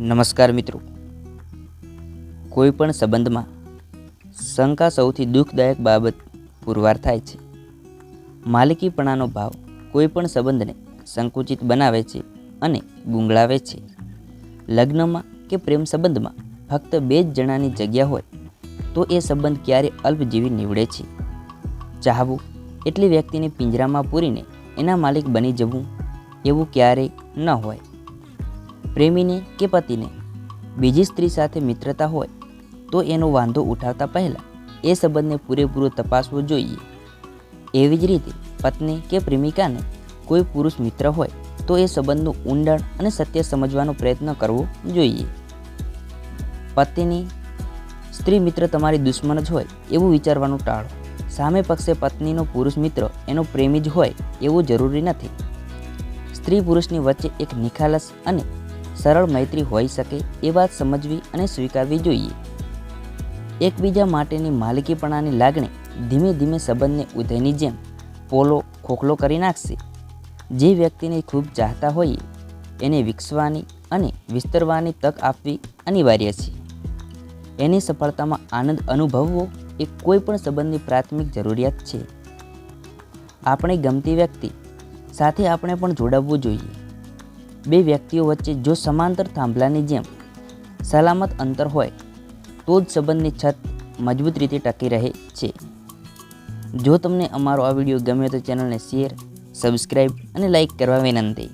નમસ્કાર મિત્રો. કોઈ પણ સંબંધમાં શંકા સૌથી દુઃખદાયક બાબત પુરવાર થાય છે. માલિકીપણાનો ભાવ કોઈ પણ સંબંધને સંકુચિત બનાવે છે અને ગુંગળાવે છે. લગ્નમાં કે પ્રેમ સંબંધમાં ફક્ત બે જ જણાની જગ્યા હોય, તો એ સંબંધ ક્યારે અલ્પજીવી નીવડે છે? ચાહવું એટલે વ્યક્તિને પિંજરામાં પૂરીને એના માલિક બની જવું એવું ક્યારેય ન હોય. પ્રેમીને કે પતિને? બીજી સ્ત્રી સાથે મિત્રતા હોય, તો એનો વાંધો ઉઠાવતા પહેલાં એ સંબંધને પૂરેપૂરો તપાસવો જોઈએ. એવી જ રીતે પત્ની કે પ્રેમિકાને કોઈ પુરુષ મિત્ર હોય, તો એ સંબંધનું ઊંડાણ અને સત્ય સમજવાનો પ્રયત્ન કરવો જોઈએ. પતિની સ્ત્રી મિત્ર તમારી દુશ્મન જ હોય એવું વિચારવાનું ટાળો. સામે પક્ષે પત્નીનો પુરુષ મિત્ર એનો પ્રેમી જ હોય એવું જરૂરી નથી. સ્ત્રી પુરુષની વચ્ચે એક નિખાલસ અને સરળ મૈત્રી હોઈ શકે એ વાત સમજવી અને સ્વીકારવી જોઈએ. એકબીજા માટેની માલિકીપણાની લાગણી ધીમે ધીમે સંબંધને ઉદયની જેમ પોલો ખોખલો કરી નાખશે. જે વ્યક્તિને ખૂબ ચાહતા હોઈએ, એને વિકસવાની અને વિસ્તરવાની તક આપવી અનિવાર્ય છે. એની સફળતામાં આનંદ અનુભવવો એ કોઈ પણ સંબંધની પ્રાથમિક જરૂરિયાત છે. આપણે ગમતી વ્યક્તિ સાથે આપણે પણ જોડાવવું જોઈએ. બે વ્યક્તિઓ વચ્ચે જો સમાંતર થાંભલાની જેમ સલામત અંતર હોય, તો જ સંબંધની છત મજબૂત રીતે ટકી રહે છે. જો તમને અમારો આ વીડિયો ગમ્યો તો ચેનલને શેર સબસ્ક્રાઈબ અને લાઈક કરવા વિનંતી.